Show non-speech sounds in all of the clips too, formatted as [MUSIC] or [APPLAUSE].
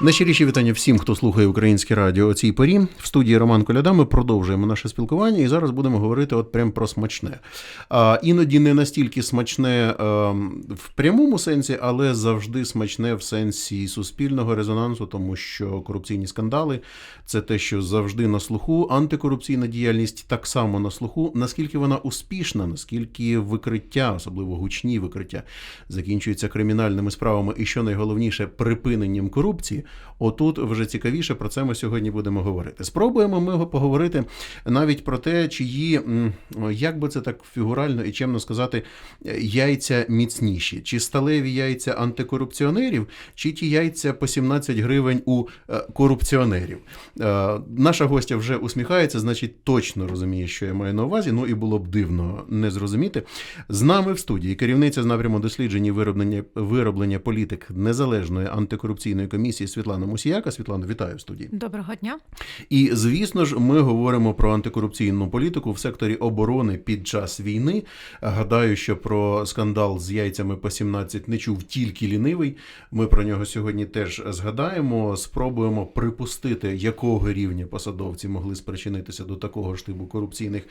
Найщиріші вітання всім, хто слухає українське радіо о цій порі. В студії Роман Коляда ми продовжуємо наше спілкування і зараз будемо говорити от прям про смачне. А, іноді не настільки смачне а, в прямому сенсі, але завжди смачне в сенсі суспільного резонансу, тому що корупційні скандали це те, що завжди на слуху. Антикорупційна діяльність так само на слуху. Наскільки вона успішна, наскільки викриття, особливо гучні викриття, закінчуються кримінальними справами, і що найголовніше припиненням корупції. Отут вже цікавіше про це ми сьогодні будемо говорити. Спробуємо ми поговорити навіть про те, чиї, як би це так фігурально і чемно сказати, яйця міцніші, чи сталеві яйця антикорупціонерів, чи ті яйця по 17 гривень у е, корупціонерів. Е, Наша гостя вже усміхається, значить точно розуміє, що я маю на увазі. Ну і було б дивно не зрозуміти. З нами в студії керівниця з напряму досліджень і вироблення, вироблення політик незалежної антикорупційної комісії Світлана Мусіяка. Світлана, вітаю в студії. Доброго дня. І звісно ж, ми говоримо про антикорупційну політику в секторі оборони під час війни. Гадаю, що про скандал з яйцями по 17 не чув тільки лінивий. Ми про нього сьогодні теж згадаємо. Спробуємо припустити, якого рівня посадовці могли спричинитися до такого ж типу корупційних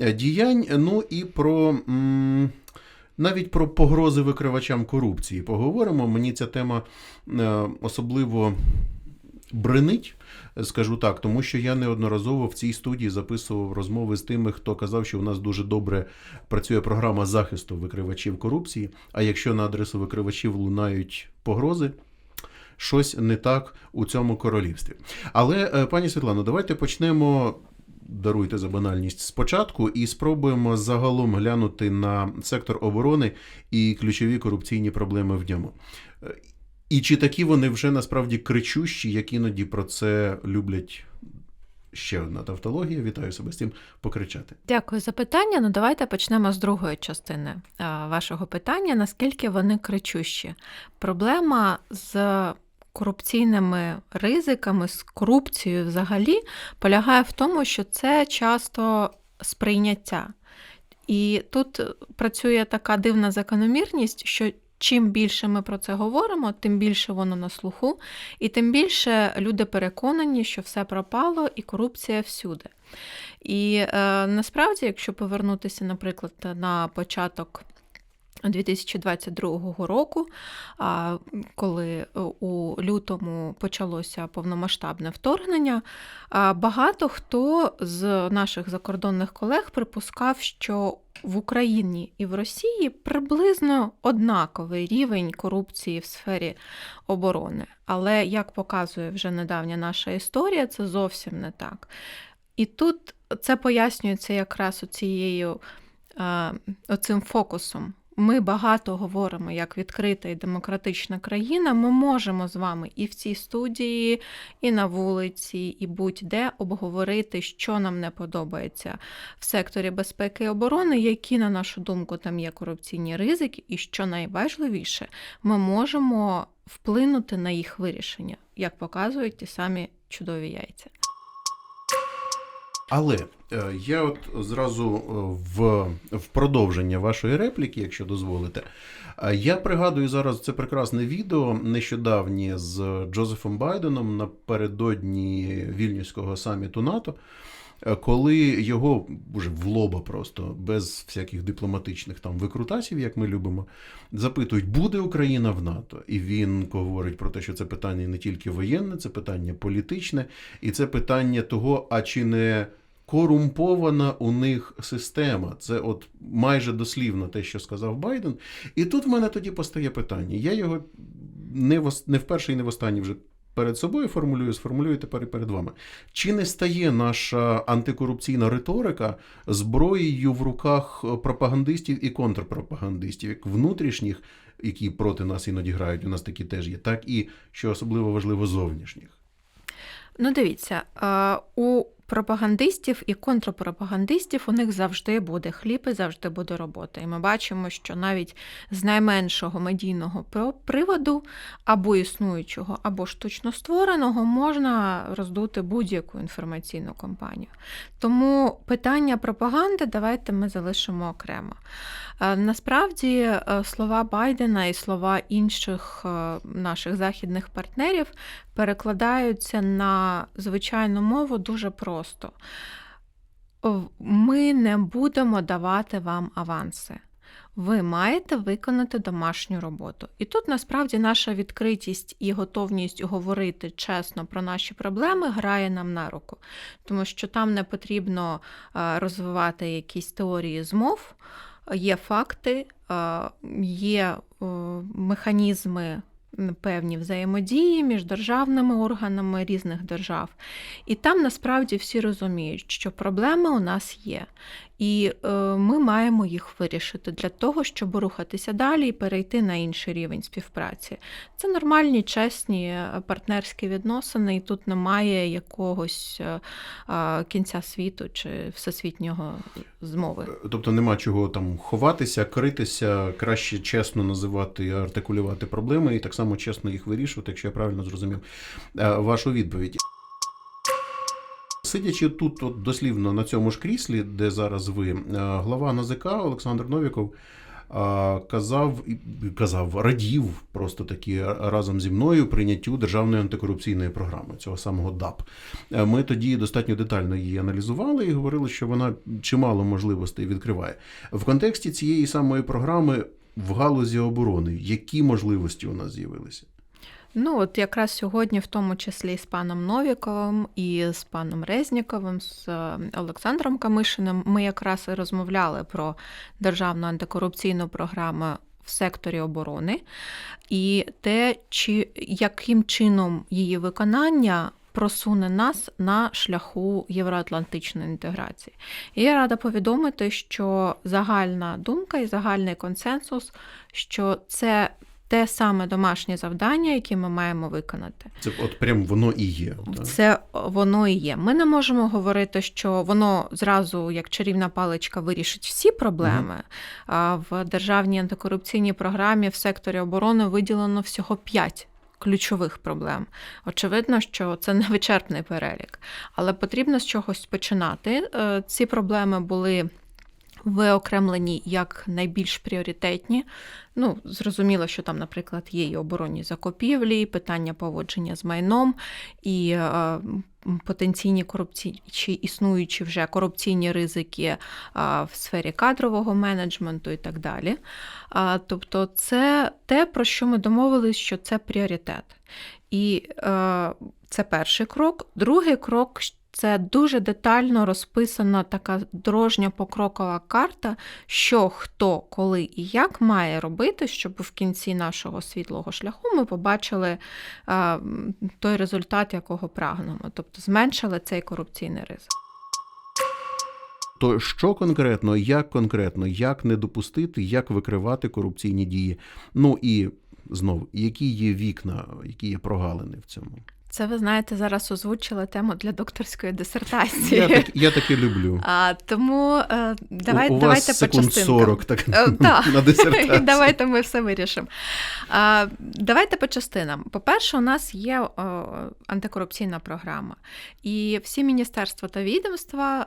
е, діянь. Ну і про. м, навіть про погрози викривачам корупції поговоримо. Мені ця тема е, особливо бренить, скажу так, тому що я неодноразово в цій студії записував розмови з тими, хто казав, що у нас дуже добре працює програма захисту викривачів корупції. А якщо на адресу викривачів лунають погрози. Щось не так у цьому королівстві. Але, е, пані Світлано, давайте почнемо даруйте за банальність спочатку і спробуємо загалом глянути на сектор оборони і ключові корупційні проблеми в ньому. Е, І чи такі вони вже насправді кричущі, як іноді про це люблять ще одна тавтологія. Вітаю себе з тим покричати. Дякую за питання. Ну давайте почнемо з другої частини вашого питання. Наскільки вони кричущі? Проблема з корупційними ризиками, з корупцією взагалі полягає в тому, що це часто сприйняття. І тут працює така дивна закономірність, що чим більше ми про це говоримо, тим більше воно на слуху, і тим більше люди переконані, що все пропало і корупція всюди. І е, насправді, якщо повернутися, наприклад, на початок 2022 року, коли е, у лютому почалося повномасштабне вторгнення, багато хто з наших закордонних колег припускав, що в Україні і в Росії приблизно однаковий рівень корупції в сфері оборони. Але як показує вже недавня наша історія, це зовсім не так. І тут це пояснюється якраз оцією, е, оцим фокусом. Ми багато говоримо як відкрита і демократична країна. Ми можемо з вами і в цій студії, і на вулиці, і будь-де обговорити, що нам не подобається в секторі безпеки і оборони, які, на нашу думку, там є корупційні ризики, і що найважливіше, ми можемо вплинути на їх вирішення, як показують ті самі чудові яйця. Але е, я от зразу е, в, в продовження вашої репліки, якщо дозволите, е, я пригадую зараз це прекрасне відео нещодавнє з Джозефом Байденом напередодні вільнюського саміту НАТО. Е, Коли його вже в лоба просто без всяких дипломатичних там викрутасів, як ми любимо, запитують, буде Україна в НАТО, і він говорить про те, що це питання не тільки воєнне, це питання політичне, і це питання того, а чи не корумпована у них система. Це от майже дослівно те, що сказав Байден. І тут в мене тоді постає питання. Я його не в, не вперше і не в останній вже перед собою формулюю, сформулюю тепер і перед вами. Чи не стає наша антикорупційна риторика зброєю в руках пропагандистів і контрпропагандистів, як внутрішніх, які проти нас іноді грають, у нас такі теж є, так і що особливо важливо зовнішніх? Ну, дивіться, е, у пропагандистів і контрпропагандистів у них завжди буде хліб і завжди буде робота. І ми бачимо, що навіть з найменшого медійного приводу або існуючого, або штучно створеного можна роздути будь-яку інформаційну кампанію. Тому питання пропаганди давайте ми залишимо окремо. Е, Насправді е, слова Байдена і слова інших е, наших західних партнерів перекладаються на звичайну мову дуже просто. Ми не будемо давати вам аванси. Ви маєте виконати домашню роботу. І тут насправді наша відкритість і готовність говорити чесно про наші проблеми грає нам на руку, тому що там не потрібно розвивати якісь теорії змов, є факти, є е, механізми певні взаємодії між державними органами різних держав. І там насправді всі розуміють, що проблеми у нас є, і е, ми маємо їх вирішити для того, щоб рухатися далі і перейти на інший рівень співпраці. Це нормальні, чесні е, партнерські відносини, і тут немає якогось е, кінця світу чи всесвітнього змови. Тобто нема чого там ховатися, критися, краще чесно називати артикулювати проблеми, і так само чесно їх вирішувати, якщо я правильно зрозумів вашу відповідь. Сидячи тут, от дослівно на цьому ж кріслі, де зараз ви, е, глава НАЗК Олександр Новіков е, казав, казав, радів просто таки разом зі мною прийняттю державної антикорупційної програми, цього самого ДАП. Е, Ми тоді достатньо детально її аналізували і говорили, що вона чимало можливостей відкриває. В контексті цієї самої програми в галузі оборони, які можливості у нас з'явилися? Ну, от якраз сьогодні, в тому числі з паном Новіковим і з паном Резніковим, з е, Олександром Камишиним, ми якраз і розмовляли про державну антикорупційну програму в секторі оборони і те, чи яким чином її виконання. Просуне нас на шляху євроатлантичної інтеграції. І я рада повідомити, що загальна думка і загальний консенсус, що це те саме домашнє завдання, яке ми маємо виконати. Це от прям воно і є. Так? Це воно і є. Ми не можемо говорити, що воно зразу, як чарівна паличка, вирішить всі проблеми. А В державній антикорупційній програмі в секторі оборони виділено всього 5 ключових проблем. Очевидно, що це не вичерпний перелік, але потрібно з чогось починати. Е, Ці проблеми були. Виокремлені як найбільш пріоритетні. Ну, зрозуміло, що там, наприклад, є і оборонні закупівлі, питання поводження з майном, і е, потенційні корупційні чи існуючі вже корупційні ризики е, в сфері кадрового менеджменту і так далі. А, тобто, це те, про що ми домовились, що це пріоритет. І е, це перший крок. Другий крок це дуже детально розписана така дорожня покрокова карта, що хто, коли і як має робити, щоб в кінці нашого світлого шляху ми побачили а, той результат, якого прагнемо, тобто зменшили цей корупційний ризик. То що конкретно, як конкретно, як не допустити, як викривати корупційні дії? Ну і знов, які є вікна, які є прогалини в цьому? Це ви знаєте, зараз озвучили тему для докторської дисертації. Я, так, я таке люблю. А, тому е, давай, у, у давайте вас по секунд частинкам. 40 так, Е, так. [LAUGHS] на дисертацію. [LAUGHS] Давайте ми все вирішимо. А, Давайте по частинам. По-перше, у нас є е, антикорупційна програма, і всі міністерства та відомства.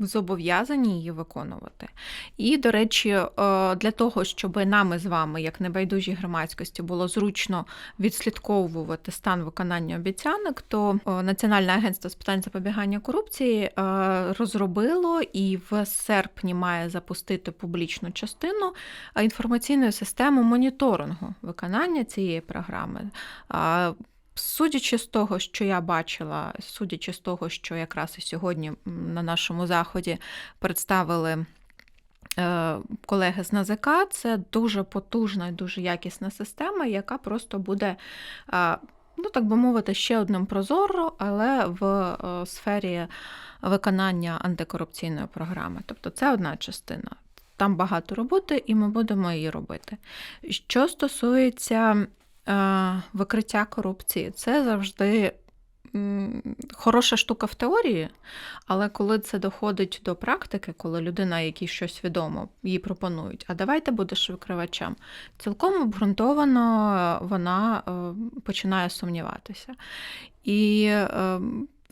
Зобов'язані її виконувати. І, до речі, е, для того, щоб нам із вами, як небайдужій громадськості, було зручно відслідковувати стан виконання обіцянок, то е, Національне агентство з питань запобігання корупції е, розробило і в серпні має запустити публічну частину інформаційної системи моніторингу виконання цієї програми. Судячи з того, що я бачила, судячи з того, що якраз і сьогодні на нашому заході представили е, колеги з НАЗК, це дуже потужна і дуже якісна система, яка просто буде, е, ну так би мовити, ще одним прозоро, але в е, сфері виконання антикорупційної програми. Тобто це одна частина. Там багато роботи, і ми будемо її робити. Що стосується викриття корупції, це завжди хороша штука в теорії, але коли це доходить до практики, коли людина, якій щось відомо, їй пропонують, а давайте будеш викривачем, цілком обґрунтовано вона е, починає сумніватися. І е,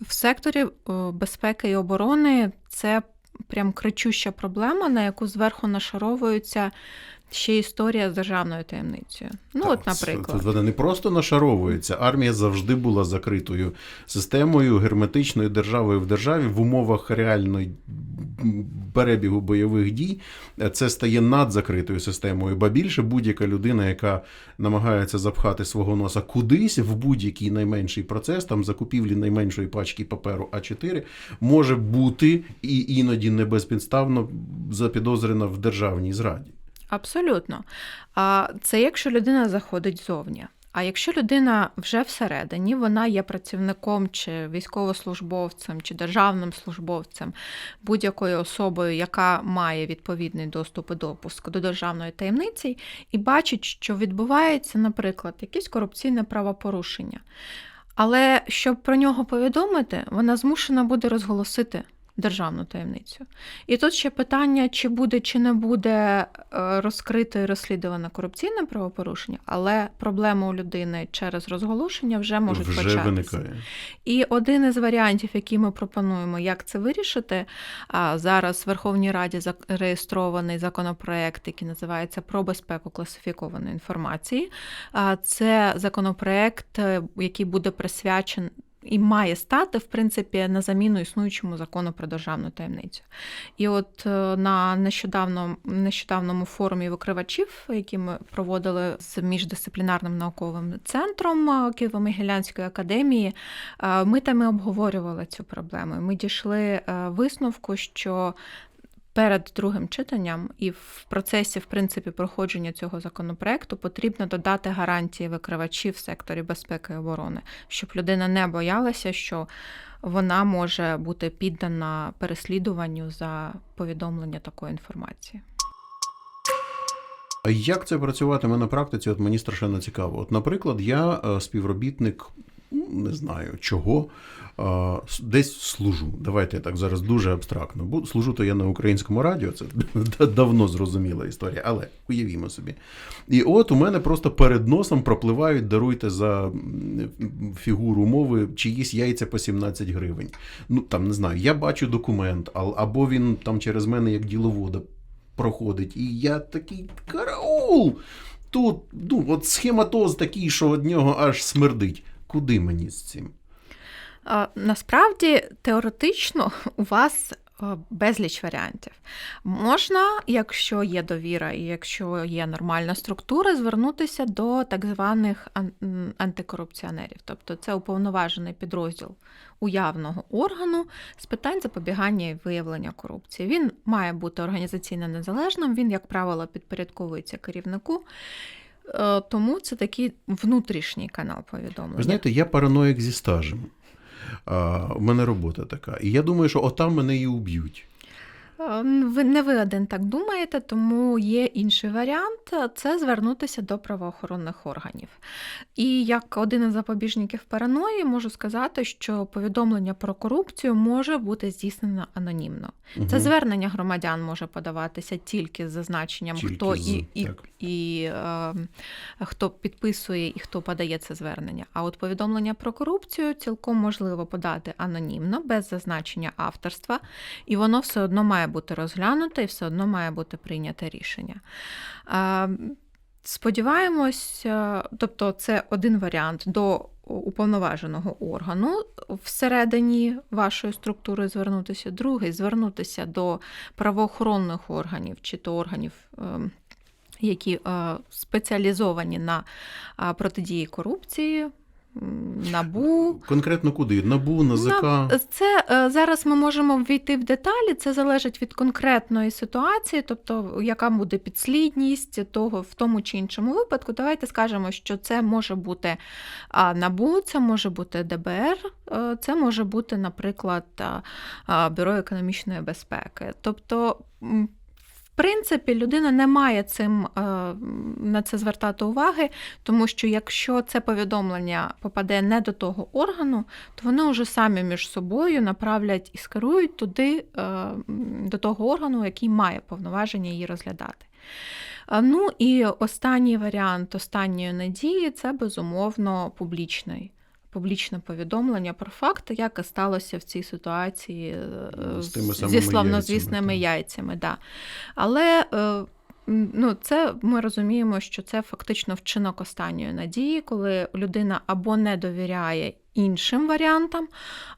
в секторі е, безпеки і оборони це прям кричуща проблема, на яку зверху нашаровуються ще історія з державною таємницею. Ну, Так, от, наприклад. Вона не просто нашаровується. Армія завжди була закритою системою, герметичною державою в державі в умовах реальної перебігу бойових дій. Це стає надзакритою системою. Ба більше будь-яка людина, яка намагається запхати свого носа кудись в будь-який найменший процес, там закупівлі найменшої пачки паперу А4, може бути і іноді не безпідставно запідозрена в державній зраді. Абсолютно. А це якщо людина заходить зовні. А якщо людина вже всередині, вона є працівником чи військовослужбовцем, чи державним службовцем, будь-якою особою, яка має відповідний доступ і допуск до державної таємниці, і бачить, що відбувається, наприклад, якесь корупційне правопорушення. Але щоб про нього повідомити, вона змушена буде розголосити державну таємницю. І тут ще питання, чи буде чи не буде е, розкрите і розслідуване корупційне правопорушення, але проблеми у людини через розголошення вже можуть Вже початися. виникає. І один із варіантів, який ми пропонуємо, як це вирішити, а, зараз в Верховній Раді зареєстрований законопроект, який називається про безпеку класифікованої інформації. А, Це законопроект, е, який буде присвячений. І має стати, в принципі, на заміну існуючому закону про державну таємницю. І от е, на нещодавно, нещодавному форумі викривачів, який ми проводили з міждисциплінарним науковим центром е, Києво-Могилянської академії, е, ми там і обговорювали цю проблему. Ми дійшли висновку, що перед другим читанням і в процесі, в принципі, проходження цього законопроекту потрібно додати гарантії викривачів в секторі безпеки і оборони, щоб людина не боялася, що вона може бути піддана переслідуванню за повідомлення такої інформації. Як це працюватиме на практиці? От мені страшенно цікаво. От, наприклад, я е, співробітник, не знаю чого, десь служу. Давайте я так зараз дуже абстрактно. Служу то я на українському радіо, це [LAUGHS] давно зрозуміла історія, але уявімо собі. І от у мене просто перед носом пропливають, даруйте за фігуру мови, чиїсь яйця по 17 гривень. Ну там не знаю, я бачу документ, або він там через мене як діловода проходить. І я такий караул! Тут ну, от схематоз такий, що від нього аж смердить. Куди мені з цим? Насправді, теоретично у вас е, безліч варіантів. Можна, якщо є довіра і якщо є нормальна структура, звернутися до так званих антикорупціонерів. Тобто це уповноважений підрозділ уявного органу з питань запобігання і виявлення корупції. Він має бути організаційно незалежним, він, як правило, підпорядковується керівнику. Е, Тому це такий внутрішній канал повідомлення. Ви знаєте, я параноїк зі стажем. У мене робота така. І я думаю, що отам мене і уб'ють. Е, Ви не ви один так думаєте, тому є інший варіант це звернутися до правоохоронних органів. І як один із запобіжників параної, можу сказати, що повідомлення про корупцію може бути здійснено анонімно. Це звернення громадян може подаватися тільки з зазначенням, Тільки хто з, і, і, так. і е, хто підписує і хто подає це звернення. А от повідомлення про корупцію цілком можливо подати анонімно, без зазначення авторства, і воно все одно має бути розглянуте і все одно має бути прийняте рішення. Сподіваємось, тобто це один варіант до уповноваженого органу всередині вашої структури звернутися, другий звернутися до правоохоронних органів чи то органів. ем, Які е, спеціалізовані на протидії корупції, набу, Конкретно куди? Набу, НАЗК. На- Це е, зараз ми можемо ввійти в деталі. Це залежить від конкретної ситуації, тобто яка буде підслідність того в тому чи іншому випадку. Давайте скажемо, що це може бути НАБУ, це може бути ДБР, е, це може бути, наприклад, Бюро економічної безпеки. Тобто. Принципі, людина не має цим е, на це звертати уваги, тому що якщо це повідомлення попаде не до того органу, то вони вже самі між собою направлять і скерують туди е, до того органу, який має повноваження її розглядати. Ну і останній варіант останньої надії це безумовно публічний. Публічне повідомлення про факти, як і сталося в цій ситуації е, З тими зі славнозвісними яйцями, яйцями. Да. Але е, ну, це ми розуміємо, що це фактично вчинок останньої надії, коли людина або не довіряє іншим варіантам,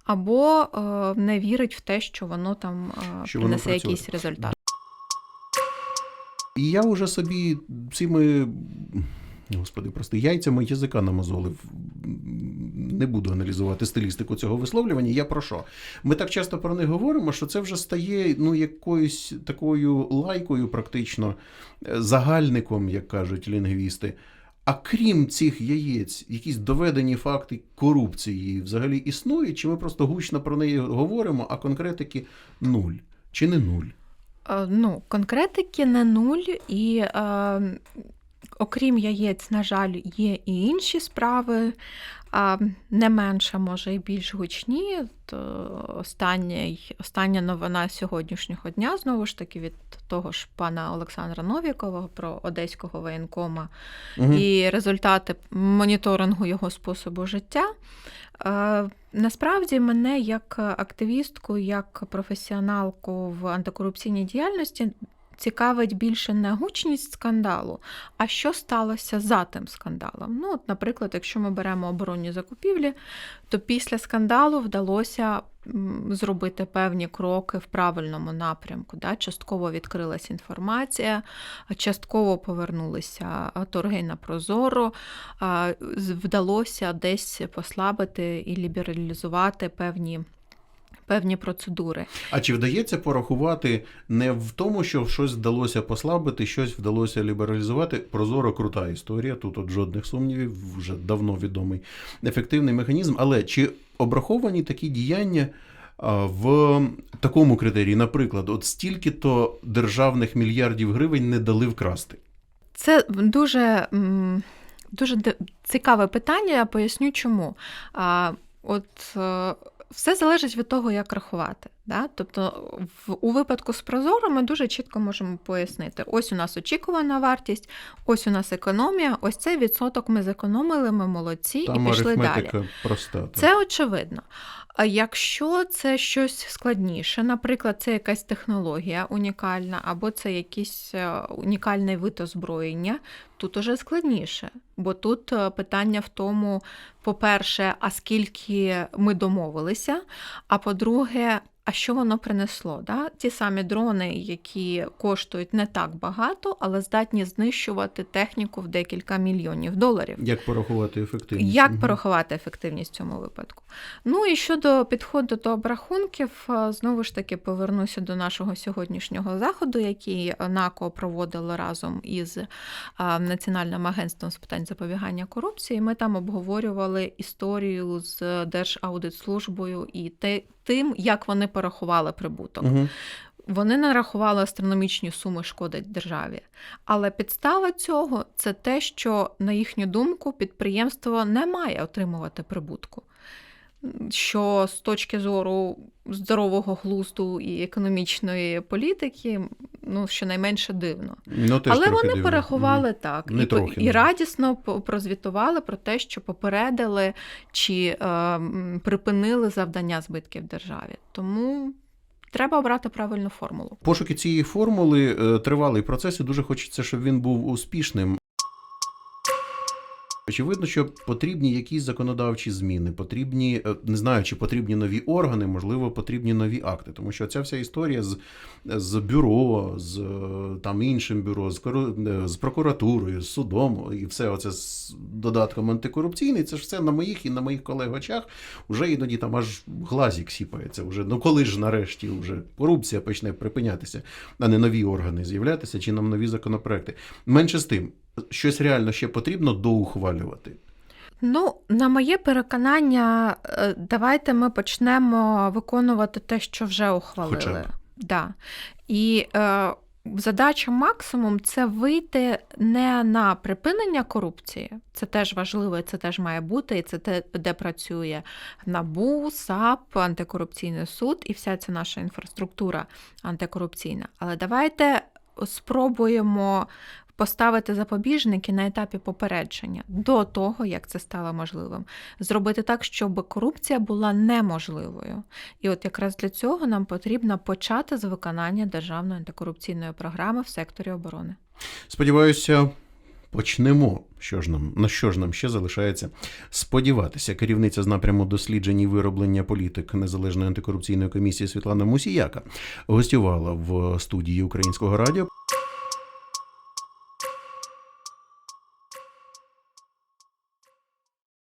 або е, не вірить в те, що воно там е, Що принесе працює. якийсь результат. І я вже собі цими. Господи, просто яйцями язика намазолив. Не буду аналізувати стилістику цього висловлювання. Я про що? Ми так часто про них говоримо, що це вже стає ну, якоюсь такою лайкою, практично, е, загальником, як кажуть лінгвісти. А крім цих яєць, якісь доведені факти корупції взагалі існують, чи ми просто гучно про неї говоримо, а конкретики нуль? Чи не нуль? Е, Ну, конкретики не нуль, і е, окрім яєць, на жаль, є і інші справи, не менше, може, і більш гучні. Останній, остання новина сьогоднішнього дня, знову ж таки, від того ж пана Олександра Новікова про одеського воєнкома Мгм. і результати моніторингу його способу життя. Е, Насправді мене як активістку, як професіоналку в антикорупційній діяльності цікавить більше не гучність скандалу, а що сталося за тим скандалом. Ну, от, наприклад, якщо ми беремо оборонні закупівлі, то після скандалу вдалося зробити певні кроки в правильному напрямку. Да? Частково відкрилася інформація, частково повернулися торги на Прозоро, вдалося десь послабити і лібералізувати певні. Певні процедури. А чи вдається порахувати не в тому, що щось вдалося послабити, щось вдалося лібералізувати? Прозоро крута історія. Тут от жодних сумнівів, вже давно відомий ефективний механізм. Але чи обраховані такі діяння в такому критерії? Наприклад, от стільки-то державних мільярдів гривень не дали вкрасти. Це дуже, дуже цікаве питання, я поясню чому. От е, все залежить від того, як рахувати. Да? Тобто, в, у випадку з Прозоро ми дуже чітко можемо пояснити: ось у нас очікувана вартість, ось у нас економія, ось цей відсоток ми зекономили, ми молодці Там і пішли далі. проста. так. Це очевидно. Якщо це щось складніше, наприклад, це якась технологія унікальна, або це якийсь е, унікальний вид озброєння, тут уже складніше. Бо тут е, питання в тому, по-перше, а скільки ми домовилися, а по-друге, а що воно принесло? Да? Ті самі дрони, які коштують не так багато, але здатні знищувати техніку в декілька мільйонів доларів. Як порахувати ефективність? Як Мгм. порахувати ефективність в цьому випадку? Ну і щодо підходу до обрахунків, е, знову ж таки повернуся до нашого сьогоднішнього заходу, який НАКО проводило разом із е, Національним агентством з питань запобігання корупції. Ми там обговорювали історію з Держаудитслужбою і те, тим, як вони порахували прибуток. Мгм. Вони нарахували астрономічні суми шкоди державі. Але підстава цього це те, що, на їхню думку, підприємство не має отримувати прибутку. Що з точки зору здорового глузду і економічної політики, ну, щонайменше дивно. Ну, Але вони дивно. порахували Мгм. так Не і, трохи, і радісно прозвітували про те, що попередили чи е, припинили завдання збитків державі. Тому треба обрати правильну формулу. Пошуки цієї формули е, тривалий процес, і дуже хочеться, щоб він був успішним. Очевидно, що потрібні якісь законодавчі зміни, потрібні, е, не знаю, чи потрібні нові органи, можливо, потрібні нові акти. Тому що ця вся історія з, з бюро, з е, там іншим бюро, з, е, з прокуратурою, з судом, і все оце з додатком антикорупційний, це ж все на моїх і на моїх колег очах вже іноді там аж глазік сіпається. Вже. Ну коли ж нарешті вже корупція почне припинятися, а не нові органи з'являтися, чи нам нові законопроекти. Менше з тим, щось реально ще потрібно доухвалювати. Ну, на моє переконання, е, давайте ми почнемо виконувати те, що вже ухвалили. Хоча б. Да. І е, Задача максимум це вийти не на припинення корупції. Це теж важливо, і це теж має бути, і це те, де працює НАБУ, САП, антикорупційний суд і вся ця наша інфраструктура антикорупційна. Але давайте спробуємо поставити запобіжники на етапі попередження до того, як це стало можливим. Зробити так, щоб корупція була неможливою. І от якраз для цього нам потрібно почати з виконання державної антикорупційної програми в секторі оборони. Сподіваюся, почнемо. Що ж нам на що ж нам ще залишається сподіватися? Керівниця з напряму досліджень і вироблення політик незалежної антикорупційної комісії Світлана Мусіяка гостювала в студії Українського радіо.